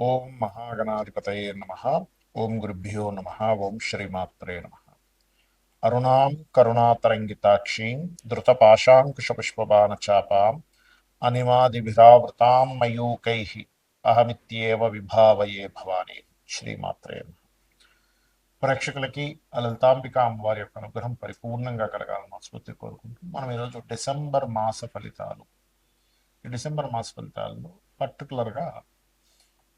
ఓం మహాగణాధిపతయే నమ. ఓం గురుభ్యో నమ. ఓం శ్రీమాత్రే నమ. అరుణాం కరుణాతరంగితాక్షీం ధృతపాశాంకుశపుష్పబాణచాపాం అనిమాదిభిరావృతాం మయూకై. అహమిత్యేవ విభావయే భవానీ. శ్రీమాత్రే నమ. ప్రేక్షకులకి లలితాంబిక అమ్మవారి యొక్క అనుగ్రహం పరిపూర్ణంగా కలగాలని ఆసుపత్రి కోరుకుంటూ మనం ఈరోజు డిసెంబర్ మాస ఫలితాలు. ఈ డిసెంబర్ మాస ఫలితాల్లో పర్టికులర్గా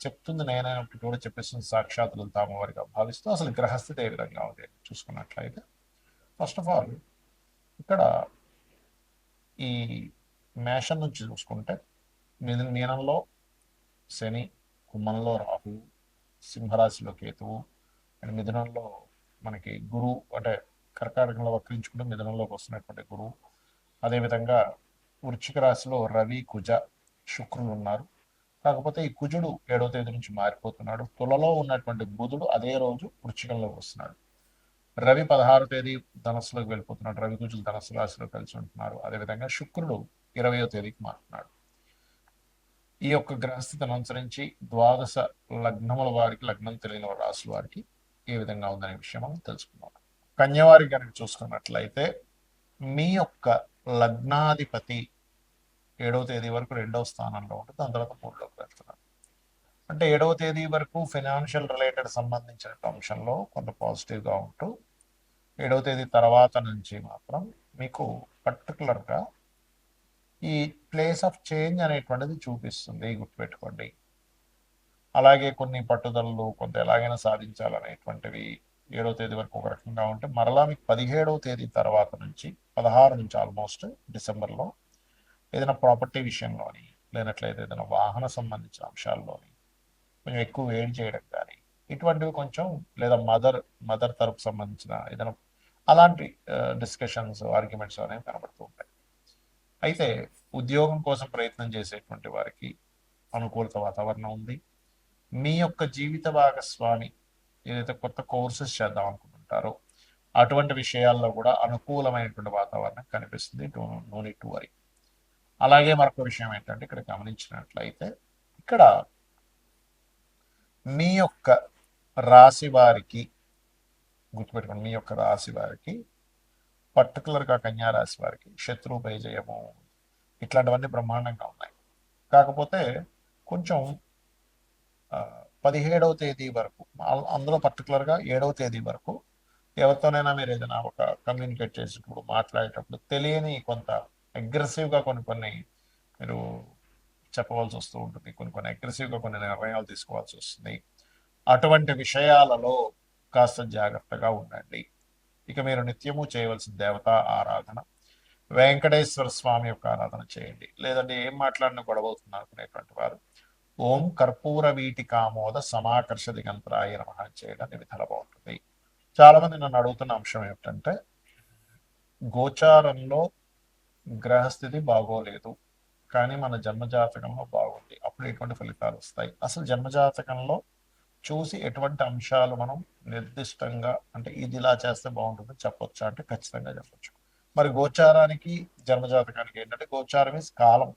చెప్తుంది నేనైనప్పటికీ కూడా చెప్పేస్తుంది సాక్షాత్తులు లలితామ వారిగా భావిస్తూ. అసలు గ్రహస్థితి ఏ విధంగా ఉంది చూసుకున్నట్లయితే ఫస్ట్ ఆఫ్ ఆల్ ఇక్కడ ఈ మేషం నుంచి చూసుకుంటే మిథున మీనంలో శని కుంభంలో రాహు సింహరాశిలో కేతువు అండ్ మిథునంలో మనకి గురువు అంటే కర్కాటకంలో వక్రించుకుంటూ మిథునంలోకి వస్తున్నటువంటి గురువు. అదేవిధంగా వృశ్చిక రాశిలో రవి కుజ శుక్రులు ఉన్నారు. కాకపోతే ఈ కుజుడు ఏడవ తేదీ నుంచి మారిపోతున్నాడు. తులలో ఉన్నటువంటి బుధుడు అదే రోజు వృశ్చికంలోకి వస్తున్నాడు. రవి పదహారో తేదీ ధనస్సులోకి వెళ్ళిపోతున్నాడు. రవి కుజులు ధనస్సు రాశిలో కలిసి ఉంటున్నారు. అదేవిధంగా శుక్రుడు ఇరవయో తేదీకి మారుతున్నాడు. ఈ యొక్క గ్రహస్థితిని అనుసరించి ద్వాదశ లగ్నముల వారికి లగ్నం తెలియని రాశుల వారికి ఏ విధంగా ఉందనే విషయం మనం తెలుసుకున్నాం కన్యవారి కనుక చూసుకున్నట్లయితే మీ యొక్క లగ్నాధిపతి ఏడవ తేదీ వరకు రెండవ స్థానంలో ఉంటుంది దాని తర్వాత మూడులోకి వెళ్తున్నారు అంటే ఏడవ తేదీ వరకు ఫైనాన్షియల్ రిలేటెడ్ సంబంధించిన అంశంలో కొంత పాజిటివ్గా ఉంటూ ఏడవ తేదీ తర్వాత నుంచి మాత్రం మీకు పర్టికులర్గా ఈ ప్లేస్ ఆఫ్ చేంజ్ అనేటువంటిది చూపిస్తుంది గుర్తుపెట్టుకోండి. అలాగే కొన్ని పట్టుదలలు కొంత ఎలాగైనా సాధించాలనేటువంటివి ఏడవ తేదీ వరకు ఒక రకంగా ఉంటే మరలా మీకు పదిహేడవ తేదీ తర్వాత నుంచి పదహారు నుంచి ఆల్మోస్ట్ డిసెంబర్లో ఏదైనా ప్రాపర్టీ విషయంలోని లేనట్లయితే ఏదైనా వాహన సంబంధించిన అంశాల్లోని కొంచెం ఎక్కువ వేడి చేయడం కానీ ఇటువంటివి కొంచెం లేదా మదర్ మదర్ తరపు సంబంధించిన ఏదైనా అలాంటి డిస్కషన్స్ ఆర్గ్యుమెంట్స్ అనేవి కనబడుతూ ఉంటాయి. అయితే ఉద్యోగం కోసం ప్రయత్నం చేసేటువంటి వారికి అనుకూలత వాతావరణం ఉంది. మీ యొక్క జీవిత భాగస్వామి ఏదైతే కొత్త కోర్సెస్ చేద్దాం అనుకుంటుంటారో అటువంటి విషయాల్లో కూడా అనుకూలమైనటువంటి వాతావరణం కనిపిస్తుంది. నో నీట్ టు వరీ అలాగే మరొక విషయం ఏంటంటే ఇక్కడ గమనించినట్లయితే ఇక్కడ మీ యొక్క రాశి వారికి గుర్తుపెట్టుకోండి మీ యొక్క రాశి వారికి పర్టికులర్గా కన్యా రాశి వారికి శత్రు భయజయము ఇట్లాంటివన్నీ బ్రహ్మాండంగా ఉన్నాయి. కాకపోతే కొంచెం పదిహేడవ తేదీ వరకు అందులో పర్టికులర్గా ఏడవ తేదీ వరకు ఎవరితోనైనా మీరు ఏదైనా ఒక కమ్యూనికేట్ చేసేటప్పుడు మాట్లాడేటప్పుడు తెలియని కొంత అగ్రెసివ్గా కొన్ని కొన్ని మీరు చెప్పవలసి వస్తూ ఉంటుంది. కొన్ని కొన్ని అగ్రెసివ్గా కొన్ని నిర్ణయాలు తీసుకోవాల్సి వస్తుంది. అటువంటి విషయాలలో కాస్త జాగ్రత్తగా ఉండండి. ఇక మీరు నిత్యము చేయవలసిన దేవతా ఆరాధన వెంకటేశ్వర స్వామి యొక్క ఆరాధన చేయండి. లేదంటే ఏం మాట్లాడిన గొడవ అవుతుంది అనుకునేటువంటి వారు ఓం కర్పూర వీటి కామోద సమాకర్ష దిగంతరాయ నమః చేయడం విధాల బాగుంటుంది. చాలా మంది నన్ను అడుగుతున్న అంశం ఏమిటంటే గోచారంలో గ్రహస్థితి బాగోలేదు కానీ మన జన్మజాతకంలో బాగుంది. అప్పుడు ఎటువంటి ఫలితాలు వస్తాయి? అసలు జన్మజాతకంలో చూసి ఎటువంటి అంశాలు మనం నిర్దిష్టంగా అంటే ఇది ఇలా చేస్తే బాగుంటుంది చెప్పొచ్చా? అంటే ఖచ్చితంగా చెప్పొచ్చు. మరి గోచారానికి జన్మజాతకానికి ఏంటంటే గోచారం ఇస్ కాలం.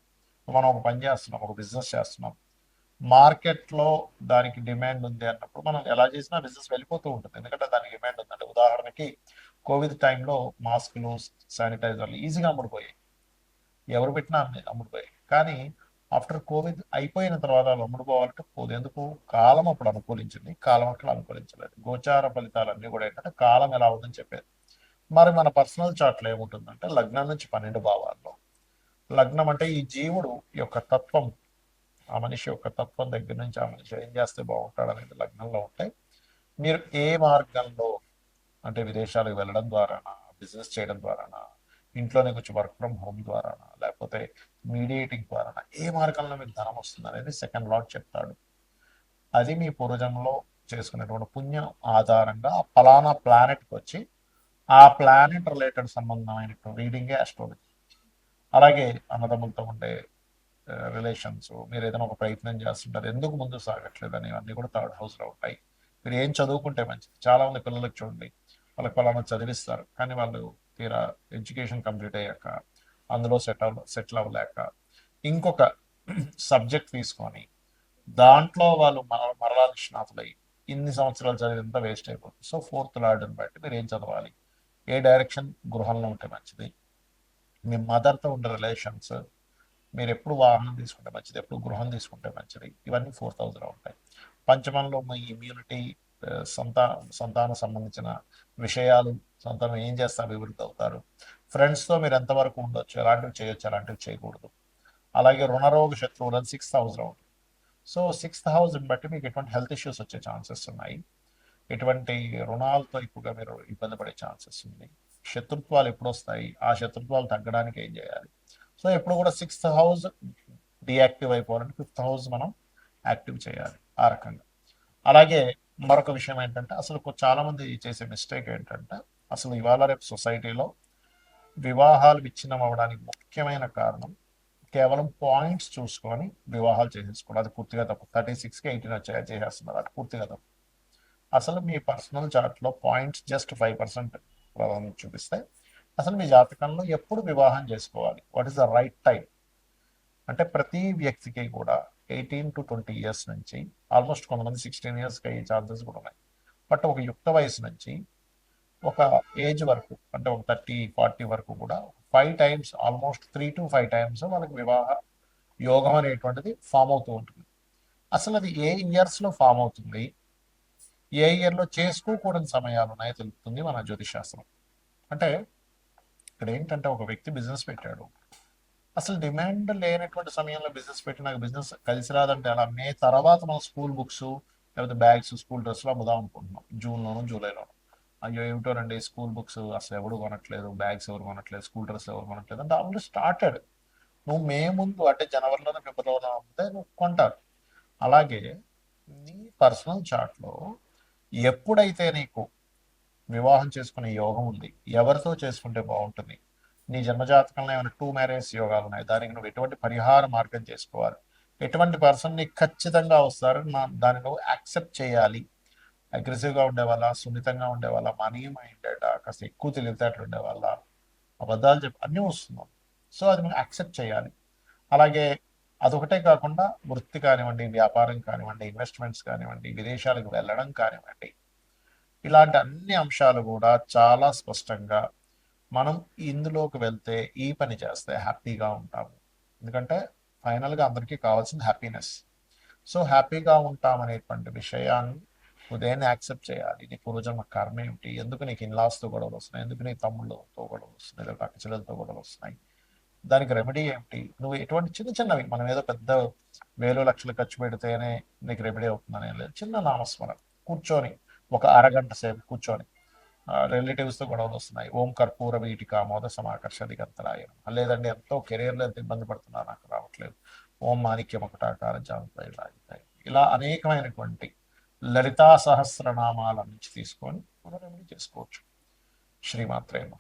మనం ఒక పని చేస్తున్నాం ఒక బిజినెస్ చేస్తున్నాం. మార్కెట్లో దానికి డిమాండ్ ఉంది అన్నప్పుడు మనం ఎలా చేసినా బిజినెస్ వెళ్ళిపోతూ ఉంటుంది. ఎందుకంటే దానికి డిమాండ్ ఉందంటే ఉదాహరణకి కోవిడ్ టైంలో మాస్కులు శానిటైజర్లు ఈజీగా అమ్ముడిపోయాయి. ఎవరు పెట్టినా అన్నీ అమ్ముడుపోయి కానీ ఆఫ్టర్ కోవిడ్ అయిపోయిన తర్వాత వాళ్ళు అమ్ముడుపోవాలంటే పోదు. ఎందుకు? కాలం అప్పుడు అనుకూలించింది. కాలం అట్లా అనుకూలించలేదు. గోచార ఫలితాలన్నీ కూడా ఏంటంటే కాలం ఎలా ఉందని చెప్పేది. మరి మన పర్సనల్ చార్ట్లో ఏముంటుందంటే లగ్నం నుంచి పన్నెండు భావాల్లో. లగ్నం అంటే ఈ జీవుడు యొక్క తత్వం. ఆ మనిషి యొక్క తత్వం దగ్గర నుంచి ఆ మనిషి ఏం చేస్తే బాగుంటాడు అనేది లగ్నంలో ఉంటాయి మీరు ఏ మార్గంలో అంటే విదేశాలకు వెళ్ళడం ద్వారానా బిజినెస్ చేయడం ద్వారానా ఇంట్లోనే కూర్చో వర్క్ ఫ్రమ్ హోమ్ ద్వారానా? లేకపోతే మీడియేటింగ్ ద్వారానా? ఏ మార్గంలో మీకు ధనం వస్తుంది అనేది సెకండ్ లాట్ చెప్తాడు. అది మీ పూర్వజంలో చేసుకునేటువంటి పుణ్యం ఆధారంగా ఫలానా ప్లానెట్కి వచ్చి ఆ ప్లానెట్ రిలేటెడ్ సంబంధమైనటువంటి రీడింగే ఆస్ట్రాలజీ అలాగే అన్నదమ్ములతో ఉండే రిలేషన్స్ మీరు ఏదైనా ఒక ప్రయత్నం చేస్తుంటారు ఎందుకు ముందు సాగట్లేదు అని అన్నీ కూడా థర్డ్ హౌస్లో ఉంటాయి. మీరు ఏం చదువుకుంటే మంచిది? చాలా మంది పిల్లలకు చూడండి వాళ్ళకి పలానా చదివిస్తారు కానీ వాళ్ళు తీరా ఎడ్యుకేషన్ కంప్లీట్ అయ్యాక అందులో సెట్ అవ సెటిల్ అవ్వలేక ఇంకొక సబ్జెక్ట్ తీసుకొని దాంట్లో వాళ్ళు మర మరలా నిష్ణాతులై ఇన్ని సంవత్సరాలు చదివినంత వేస్ట్ అయిపోతుంది. సో ఫోర్త్ లార్డ్ని బట్టి మీరు ఏం చదవాలి? ఏ డైరెక్షన్? గృహంలో ఉంటే మంచిది. మీ మదర్తో ఉండే రిలేషన్స్ మీరు ఎప్పుడు వాహనం తీసుకుంటే మంచిది ఎప్పుడు గృహం తీసుకుంటే మంచిది ఇవన్నీ ఫోర్త్ హౌస్లో ఉంటాయి. పంచమంలో మీ ఇమ్యూనిటీ సంతా సంతానం సంబంధించిన విషయాలు సంతానం ఏం చేస్తా అభివృద్ధి అవుతారు? ఫ్రెండ్స్తో మీరు ఎంతవరకు ఉండొచ్చు? ఎలాంటివి చేయొచ్చు? అలాంటివి చేయకూడదు? అలాగే రుణరోగ శత్రువులని సిక్స్త్ హౌస్లో ఉంటుంది సో సిక్స్త్ హౌస్ని బట్టి మీకు ఎటువంటి హెల్త్ ఇష్యూస్ వచ్చే ఛాన్సెస్ ఉన్నాయి. ఎటువంటి రుణాలతో ఎక్కువగా మీరు ఇబ్బంది పడే ఛాన్సెస్ ఉంది. శత్రుత్వాలు ఎప్పుడు వస్తాయి? ఆ శత్రుత్వాలు తగ్గడానికి ఏం చేయాలి? సో ఎప్పుడు కూడా సిక్స్త్ హౌస్ డియాక్టివ్ అయిపోవాలంటే ఫిఫ్త్ హౌస్ మనం యాక్టివ్ చేయాలి. ఆ రకంగా. అలాగే మరొక విషయం ఏంటంటే అసలు చాలామంది చాలా మంది చేసే మిస్టేక్ ఏంటంటే అసలు ఇవాళ రేపు సొసైటీలో వివాహాలు విచ్ఛిన్నం అవ్వడానికి ముఖ్యమైన కారణం కేవలం పాయింట్స్ చూసుకొని వివాహాలు చేసేసుకోవడం. అది పూర్తిగా తప్పు. థర్టీ సిక్స్కి ఎయిటీన్ వచ్చాయా చేసేస్తున్నారు. అది పూర్తిగా తప్పు. అసలు మీ పర్సనల్ చార్ట్లో పాయింట్స్ జస్ట్ ఫైవ్ పర్సెంట్ ప్రాధాన్యత చూపిస్తే అసలు మీ జాతకంలో ఎప్పుడు వివాహం చేసుకోవాలి? What is the right time అంటే ప్రతి వ్యక్తికి కూడా ఎయిటీన్ టు ట్వంటీ ఇయర్స్ నుంచి ఆల్మోస్ట్ కొంతమంది సిక్స్టీన్ ఇయర్స్కి అయ్యే ఛాన్సెస్ కూడా ఉన్నాయి. బట్ ఒక యుక్త వయసు నుంచి ఒక ఏజ్ వరకు అంటే ఒక థర్టీ ఫార్టీ వరకు కూడా five times almost three to five times వాళ్ళకి వివాహ యోగం అనేటువంటిది ఫామ్ అవుతూ ఉంటుంది. అసలు అది ఏ ఇయర్స్లో ఫామ్ అవుతుంది? ఏ ఇయర్లో చేసుకోకూడని సమయాలు ఉన్నాయో తెలుపుతుంది మన జ్యోతిశాస్త్రం అంటే ఇక్కడ ఏంటంటే ఒక వ్యక్తి బిజినెస్ పెట్టాడు. అసలు డిమాండ్ లేనటువంటి సమయంలో బిజినెస్ పెట్టి నాకు బిజినెస్ కలిసి రాదంటే అలా మే తర్వాత మనం స్కూల్ బుక్స్ లేకపోతే బ్యాగ్స్ స్కూల్ డ్రెస్లు అమ్ముదాం అనుకుంటున్నాం. జూన్లోను జూలైలోను. అయ్యో ఏమిటోనండి స్కూల్ బుక్స్ అసలు ఎవడు కొనట్లేదు బ్యాగ్స్ ఎవరు కొనట్లేదు స్కూల్ డ్రెస్ ఎవరు కొనట్లేదు అంటే ఆల్రెడీ స్టార్టెడ్. నువ్వు మే ముందు అంటే జనవరిలోనే ఫిబ్రవరిలో అమ్మితే నువ్వు కొంటారు. అలాగే నీ పర్సనల్ చాట్లో ఎప్పుడైతే నీకు వివాహం చేసుకునే యోగం ఉంది ఎవరితో చేసుకుంటే బాగుంటుంది? నీ జన్మజాతకంలో ఏమైనా టూ మ్యారేజ్ యోగాలు ఉన్నాయి దానికి నువ్వు ఎటువంటి పరిహార మార్గం చేసుకోవాలి. ఎటువంటి పర్సన్ నీకు ఖచ్చితంగా వస్తారు దాన్ని నువ్వు యాక్సెప్ట్ చేయాలి. అగ్రెసివ్గా ఉండే వాళ్ళ సున్నితంగా ఉండే వాళ్ళ మనీ మైండెడ్ కాస్త ఎక్కువ తెలివితేటలు ఉండే వాళ్ళ అబద్ధాలు చెప్పి అన్నీ వస్తున్నాం సో అది మనం యాక్సెప్ట్ చేయాలి. అలాగే అదొకటే కాకుండా వృత్తి కానివ్వండి వ్యాపారం కానివ్వండి ఇన్వెస్ట్మెంట్స్ కానివ్వండి విదేశాలకు వెళ్ళడం కానివ్వండి ఇలాంటి అన్ని అంశాలు కూడా చాలా స్పష్టంగా మనం ఇందులోకి వెళ్తే ఈ పని చేస్తే హ్యాపీగా ఉంటాము. ఎందుకంటే ఫైనల్గా అందరికీ కావాల్సింది హ్యాపీనెస్. సో హ్యాపీగా ఉంటాం అనేటువంటి విషయాన్ని ఉదయాన్నే యాక్సెప్ట్ చేయాలి. నీ పూర్వజన్మ కర్మ ఏమిటి? ఎందుకు నీకు ఇన్లాస్తో గొడవలు వస్తున్నాయి? ఎందుకు నీ తమ్ముళ్ళతో గొడవలు వస్తున్నాయి? లేదా అక్క చెల్లెలతో గొడవలు వస్తున్నాయి? దానికి రెమెడీ ఏమిటి? నువ్వు ఎటువంటి చిన్న చిన్నవి మనం ఏదో పెద్ద వేలు లక్షలు ఖర్చు పెడితేనే నీకు రెమెడీ అవుతుందని లేదు. చిన్న నామస్మరణ. కూర్చొని ఒక అరగంట సేపు కూర్చొని రిలేటివ్స్తో గొడవలు వస్తున్నాయి. ఓం కర్పూర వీటిక మోద సమాకర్ష దిగంతరాయం. లేదండి ఎంతో కెరీర్లో ఎంత ఇబ్బంది పడుతున్నా నాకు రావట్లేదు. ఓం మాణిక్యం ఒకటాకార జాగ్రత్త ఇలా అనేకమైనటువంటి లలితా సహస్రనామాల నుంచి తీసుకొని మనం రెమెడీ చేసుకోవచ్చు. శ్రీమాత్రేమ